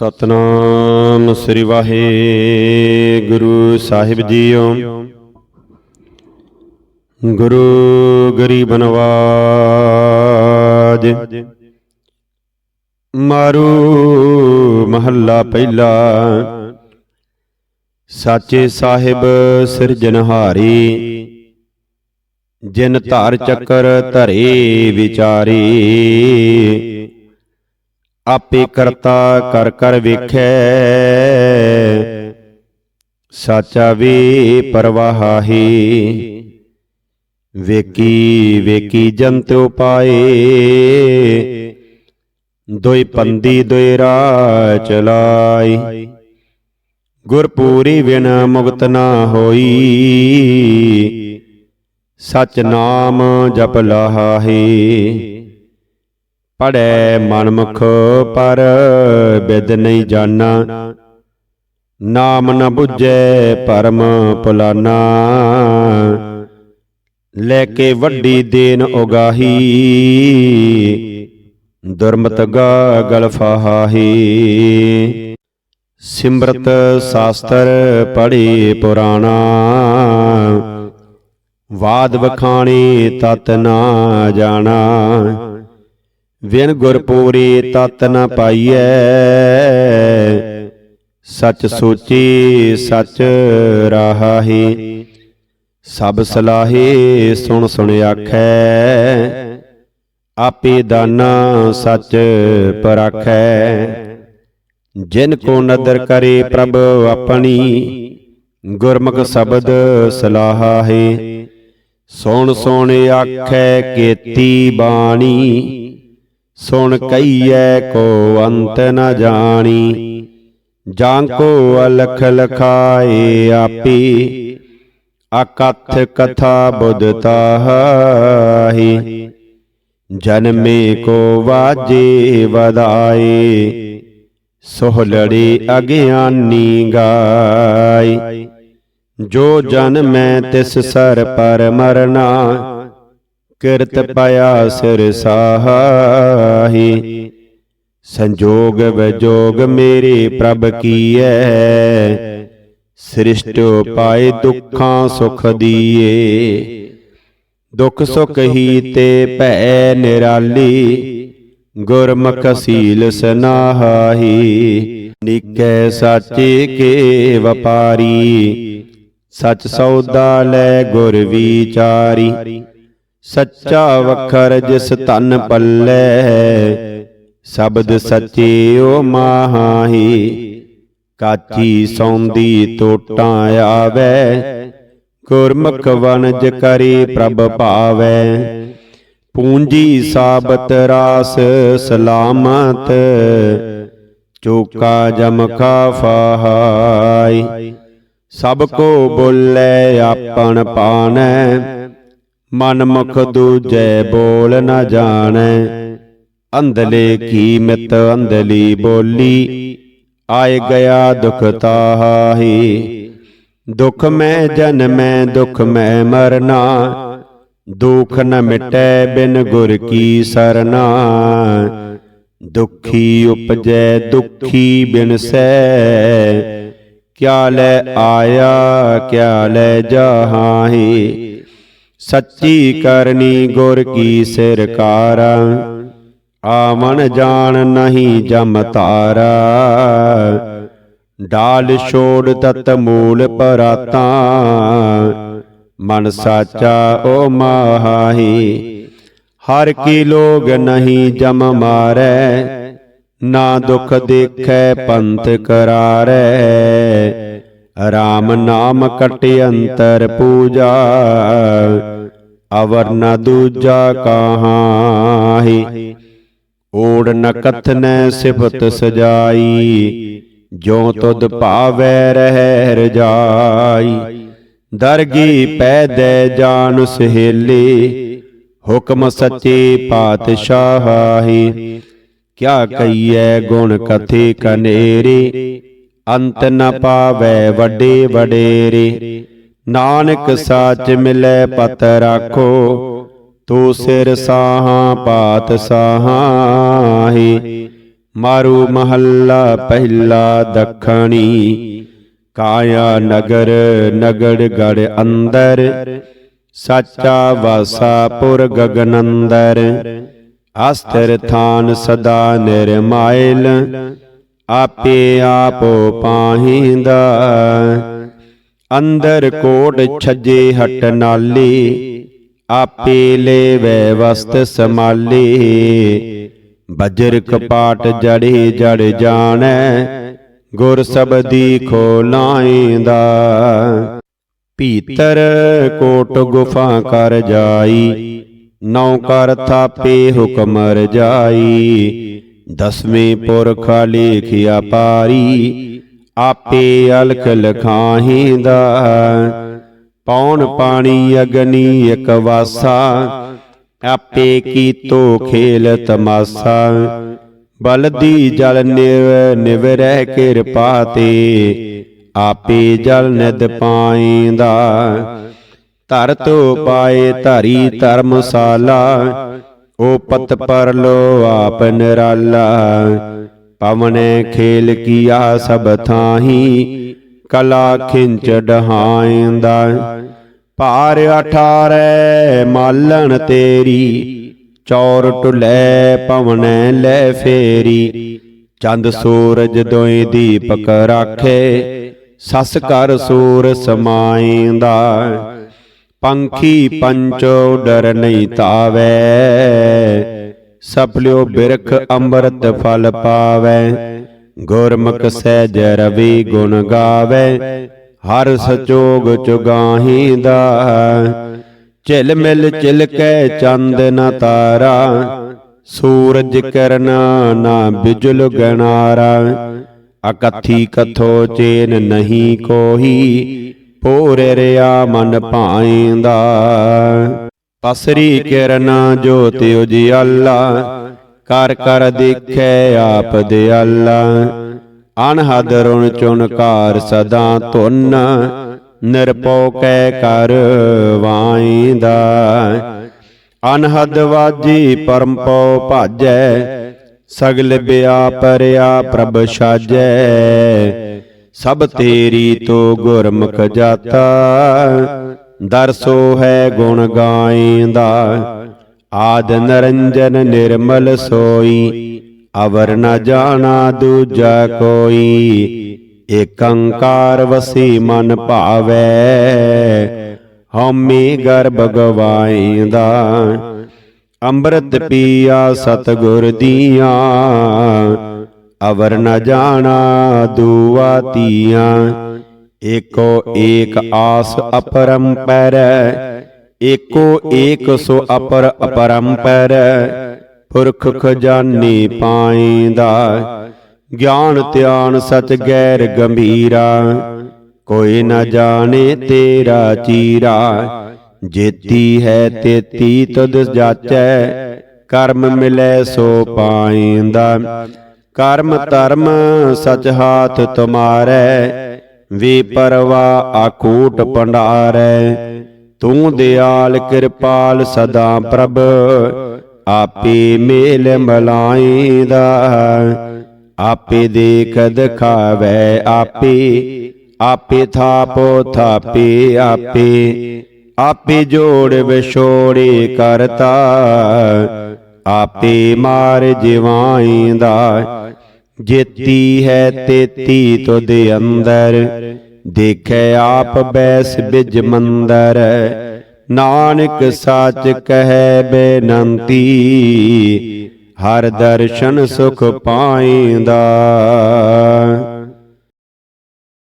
ਸਤਨਾਮ ਸ੍ਰੀ ਵਾਹਿਗੁਰੂ ਸਾਹਿਬ ਜੀਓ। ਗੁਰੂ ਗਰੀਬ ਨਵਾਜ। ਮਾਰੂ ਮਹੱਲਾ ਪਹਿਲਾ। ਸਾਚੇ ਸਾਹਿਬ ਸਿਰਜਨਹਾਰੀ ਜਿਨ ਧਾਰ ਚੱਕਰ ਧਰੇ ਵਿਚਾਰੀ। ਆਪੇ ਕਰਤਾ ਕਰ ਕਰ ਵੇਖੈ। ਸਾਚਾ ਵੀ ਪਰਵਾਹੀ। ਵੇਕੀ ਵੇਕੀ ਜੰਤ ਉਪਾਏ। ਦੋਇ ਪੰਦੀ ਦੋਇ ਰਾਹ ਚਲਾਈ। ਗੁਰਪੂਰੀ ਵਿਣ ਮੁਕਤ ਨਾ ਹੋਈ। ਸਚ ਨਾਮ ਜਪ ਲਾਹੀ। ਪੜੈ ਮਨਮੁਖ ਪਰ ਬਿਦ ਨਹੀਂ ਜਾਣਾ ਨਾਮ ਨ 부ਜੈ ਪਰਮ ਪੁਲਾਨਾ। ਲੈ ਕੇ ਵੱਡੀ ਦੇਨ ਉਗਾਹੀ। ਦੁਰਮਤ ਗਾਗਲ ਫਾਹੀ ਸਿਮਰਤ ਸਾਸਤਰ ਪੜ੍ਹੀ ਪੁਰਾਣਾ। ਵਾਦ ਵਖਾਣੀ ਤਤ ਨਾ ਜਾਣਾ। ਵਿਣ ਵਿਨ ਗੁਰਪੂਰੀ ਤਤ ਨ ਪਾਈਐ। ਸੱਚ ਸੋਚੀ, ਸੱਚ ਰਾਹੀ ਸਭ ਸਲਾਹੇ ਸੁਣ ਸੁਣ ਆਖੈ। ਆਪੇ ਦਾਨਾ ਸੱਚ ਪਰਾਖੈ। ਜਿਨ ਕੋ ਨਦਰ ਕਰੇ ਪ੍ਰਭ ਆਪਣੀ, ਗੁਰਮੁਖ ਸ਼ਬਦ ਸਲਾਹੇ ਸੁਣ ਸੁਣ ਆਖੈ, ਕੀਤੀ ਬਾਣੀ। ਸੁਣ ਕਈਐ ਕੋ ਅੰਤ ਨ ਜਾਣੀ। ਜਾਂ ਕੋ ਅਲਖ ਲਖਾਏ ਆਪੀ। ਅਕਥ ਕਥਾ ਬੁੱਧ ਤਾਹੀ ਜਨਮੇ ਕੋ ਵਾਜੇ ਵਦਾਏ ਸੋਹਲੜੀ ਅਗਿਆਨੀ ਗਾਈ ਜੋ ਜਨ ਮੈਂ ਤਿਸ ਸਰ ਪਰ ਮਰਨਾ। ਕਿਰਤ ਪਾਇਆ ਸਿਰ ਸਾਹੀ। ਸੰਜੋਗ ਵਿਜੋਗ ਮੇਰੇ ਪ੍ਰਭ ਕੀਐ। ਸ੍ਰਿਸ਼ਟ ਪਾਏ ਦੁੱਖਾਂ ਸੁਖ ਦੀਏ। ਦੁਖ ਸੁਖ ਹੀ ਤੇ ਭੈ ਨਿਰਾਲੀ। ਗੁਰਮੁਖ ਸੀਲ ਸਨਾਹੀ। ਨਿਕੈ ਸਾਚੇ ਕੇ ਵਪਾਰੀ। ਸਚ ਸੌਦਾ ਲੈ ਗੁਰ ਵਿਚਾਰੀ। ਸੱਚਾ ਵਖਰ ਜਿਸ ਤਨ ਪੱਲੇ ਸ਼ਬਦ ਸੱਚੇ ਓ ਮਾਹੀ ਕਾਚੀ ਸੌਂਦੀ ਟੋਟਾਂ ਆਵੇ ਗੁਰਮੁਖ ਵਣਜ ਕਰੀ ਪ੍ਰਭ ਭਾਵੈ ਪੂੰਜੀ ਸਾਬਤ ਰਾਸ ਸਲਾਮਤ ਚੋਕਾ ਜਮ ਕਾ ਫਾਹਾਈ ਸਭ ਕੋ ਬੋਲੇ ਆਪਣ ਪਾਣੈ ਮਨ ਮੁਖ ਦੂਜੈ ਬੋਲ ਨਾ ਜਾਣੈ, ਅੰਧਲੇ ਕੀ ਮਿਤ ਅੰਧਲੀ ਬੋਲੀ, ਆਏ ਗਿਆ ਦੁਖ ਤਾਹੀ ਦੁਖ ਮੈਂ ਜਨਮੈ ਦੁਖ ਮੈਂ ਮਰਨਾ, ਦੁਖ ਨ ਮਿਟੈ ਬਿਨ ਗੁਰ ਕੀ ਸਰਨਾ। ਦੁਖੀ ਉਪਜੈ, ਦੁਖੀ ਬਿਨ ਸੈ ਕਿਆ ਲੈ ਆਇਆ, ਕਿਆ ਲੈ ਜਾਹਾਹੀ। ਸੱਚੀ ਕਰਨੀ ਗੁਰ ਕੀ ਸਿਰਕਾਰ ਆਵਣ ਜਾਣ ਨਹੀਂ ਜਮ ਤਾਰਾ। ਡਾਲ ਛੋੜ ਤਤ ਮੂਲ ਪਰਾਤਾ। ਮਨ ਸਾਚਾ ਓ ਮਾਹੀ। ਹਰ ਕੀ ਲੋਗ ਨਹੀਂ ਜਮ ਮਾਰੈ। ਨਾ ਦੁਖ ਦੇਖੈ ਪੰਥ ਕਰਾਰੈ। ਰਾਮ ਨਾਮ ਕਟ ਅੰਤਰ ਪੂਜਾ। ਅਵਰ ਨ ਦੂਜਾ ਕਾਹਾਹੀ ਓੜ ਨ ਕਥਨੈ ਸਿਫਤ ਸਜਾਈ ਜੋ ਤੁਧ ਭਾਵੈ ਰਹਿ ਰਜਾਈ ਦਰਗੀ ਪੈਦੈ ਜਾਨ ਸਹੇਲੇ, ਹੁਕਮ ਸੱਚੇ ਪਾਤਸ਼ਾਹੀ। ਕਿਆ ਕਈਐ ਗੁਣ ਕਥੇ ਕਨੇਰੇ, ਅੰਤ ਨ ਪਾਵੈ ਵੱਡੇ ਵਡੇਰੇ। ਨਾਨਕ ਸਾਚ ਮਿਲੈ ਪਤ ਰਾਖੋ ਤੂੰ ਸਿਰ ਸਾਹਾਂ ਪਾਤ ਸਾਹਾਹੀ ਮਾਰੂ ਮਹੱਲਾ ਪਹਿਲਾ ਦੱਖਣੀ। ਕਾਇਆ ਨਗਰ ਨਗੜ ਗੜ ਅੰਦਰ। ਸਾਚਾ ਵਾਸਾ ਪੁਰ ਗਗਨ ਅੰਦਰ। ਅਸਥਿਰ ਥਾਨ ਸਦਾ ਨਿਰਮਾਇਲ। ਆਪੇ ਆਪੋ ਪਾਹੀਂਦਾ। ਅੰਦਰ ਕੋਟ ਛੱਜੇ ਹਟ ਨਾਲੇ, ਆਪੇ ਲੈਵੈ ਵਸਤ ਸਮਾਲੀ ਬਜਰ ਕਪਾਟ ਜੜੇ ਜੜ ਜਾਣੈ, ਗੁਰ ਸਬਦੀ ਖੋਲਾਇਂਦਾ ਭੀਤਰ ਕੋਟ ਗੁਫਾ ਕਰ ਜਾਈ ਨੌ ਕਰ ਥਾਪੇ ਹੁਕਮ ਰਜਾਈ। ਦਸਵੇਂ ਪੁਰਖ ਲੇਖਿਆ ਪਾਰੀ ਆਪੇ ਅਲਖ ਲਖਾਹੀਂਦਾ। ਪੌਣ ਪਾਣੀ ਅਗਨੀ ਇਕ ਵਾਸਾ। ਆਪੇ ਕੀਤੋ ਖੇਲ ਤਮਾਸਾ। ਬਲਦੀ ਜਲ ਨਿਵ ਨਿਵਰੈ ਕਿਰਪਾ ਤੇ ਆਪੇ ਜਲ ਨਿਦ ਪਾਈਂਦਾ। ਧਰਤੋ ਪਾਏ ਧਰੀ ਧਰਮਸ਼ਾਲਾ। ਓ ਪਤ ਪਰਲੋ ਆਪ ਨਿਰਾਲਾ। ਪਵਨੇ ਖੇਲ ਕੀਆ ਸਭ ਥਾਹੀ, ਕਲਾ ਖਿੰਚ ਡਹਾਇਂਦਾ। ਭਾਰ 18 ਮਾਲਣ ਤੇਰੀ, ਚੌਰ ਟੁਲੇ ਪਵਨੈ ਲੈ ਫੇਰੀ। ਚੰਦ ਸੂਰਜ ਦੋਇ ਦੀਪਕ ਰਾਖੇ, ਸਸ ਕਰ ਸੂਰ ਸਮਾਈਂਦਾ ਪੰਖੀ ਪੰਚੋ ਡਰ ਨਹੀਂ ਤਾਵੈ ਸਪਲਿਓ ਬਿਰਖ, ਅੰਮ੍ਰਿਤ ਫਲ ਪਾਵੈ। ਗੁਰਮੁਖ ਸਹਿਜ ਰਵੀ ਗੁਣ ਗਾਵੈ। ਹਰ ਸਚੋਗ ਚੁਗਾਹੀਂਦਾ ਝਿਲ ਮਿਲ ਚਿਲਕੈ ਚੰਦ ਨ ਤਾਰਾ। ਸੂਰਜ ਕਰਨਾ ਨਾ ਬਿਜੁਲ ਗਣਾਰਾ। ਅਕਥੀ ਕਥੋ ਚੇਨ ਨਹੀਂ ਕੋਹੀ। ਪੂਰ ਰਿਆ ਮਨ ਭਾਇਂਦਾ ਪਸਰੀ ਕਿਰਨ ਜੋਤ ਉਜਿਆਲਾ ਕਰ ਕਰ ਦੇਖੈ ਆਪ ਦਿਆਲਾ ਅਨਹਦ ਰੁਣ ਚੁਨਕਾਰ ਸਦਾ ਧੁਨ ਨਿਰਪਉ ਕੈ ਕਰ ਵਾਈਂਦਾ ਅਨਹਦ ਵਾਜੀ ਪਰਮ ਪਉ ਭਾਜੈ। ਸਗਲ ਬਿਆਪਰਿਆ ਪ੍ਰਭ ਸਾਜੈ ਸਭ ਤੇਰੀ ਤੋ ਗੁਰਮੁਖ ਜਾਤਾ। ਦਰਸੋ ਹੈ ਗੁਣ ਗਾਇਂਦਾ। ਆਦ ਨਰੰਜਨ ਨਿਰਮਲ ਸੋਈ, ਅਵਰ ਨ ਜਾਣਾ ਦੂਜਾ ਕੋਈ। ਏਕੰਕਾਰ ਵਸੀ ਮਨ ਭਾਵੈ, ਹਉਮੈ ਗਰਭ ਗਵਾਇਂਦਾ। ਅੰਮ੍ਰਿਤ ਪੀਆ ਸਤਗੁਰ ਦੀਆਂ, ਅਵਰ ਨ ਜਾਣਾ ਦੂਆ ਤੀਆਂ। ਏਕੋ ਏਕ ਆਸ ਅਪਰੰਪਰ, ਏਕੋ ਏਕ ਸੋ ਅਪਰ ਅਪਰੰਪਰ, ਪੁਰਖ ਖਜ਼ਾਨੀ ਪਾਈਂਦਾ ਗਿਆਨ ਧਿਆਨ ਸਚ ਗੈਰ ਗੰਭੀਰਾ, ਕੋਈ ਨਾ ਜਾਣੇ ਤੇਰਾ ਚੀਰਾ, ਜੇਤੀ ਹੈ ਤੇਤੀ ਤੁਧ ਜਾਚੈ, ਕਰਮ ਮਿਲੈ ਸੋ ਪਾਈਂਦਾ ਕਰਮ ਧਰਮ ਸਚ ਹਾਥ ਤੁਮਾਰੈ ਵੇ ਪਰਵਾ ਆਕੂਟ ਭੰਡਾਰੈ ਤੂੰ ਦਿਆਲ ਕਿਰਪਾਲ ਸਦਾ ਪ੍ਰਭ, ਆਪੇ ਮੇਲ ਮਲਾਈਦਾ। ਆਪੇ ਦੇਖ ਦਿਖਾਵੈ ਆਪੇ ਆਪੇ ਥਾਪੋ ਥਾਪੇ ਆਪੇ ਆਪੇ ਜੋੜ ਵਿਛੋੜੇ ਕਰਤਾ। ਆਪੇ ਮਾਰ ਜਿਵਾਈਂਦਾ ਜੇਤੀ ਹੈ ਤੇਤੀ ਤੁਧ ਅੰਦਰ। ਦੇਖੈ ਆਪ ਬੈਸ ਬਿਜ ਮੰਦਰ। ਨਾਨਕ ਸਾਚ ਕਹੈ ਬੇਨੰਤੀ। ਹਰ ਦਰਸ਼ਨ ਸੁਖ ਪਾਈਂਦਾ।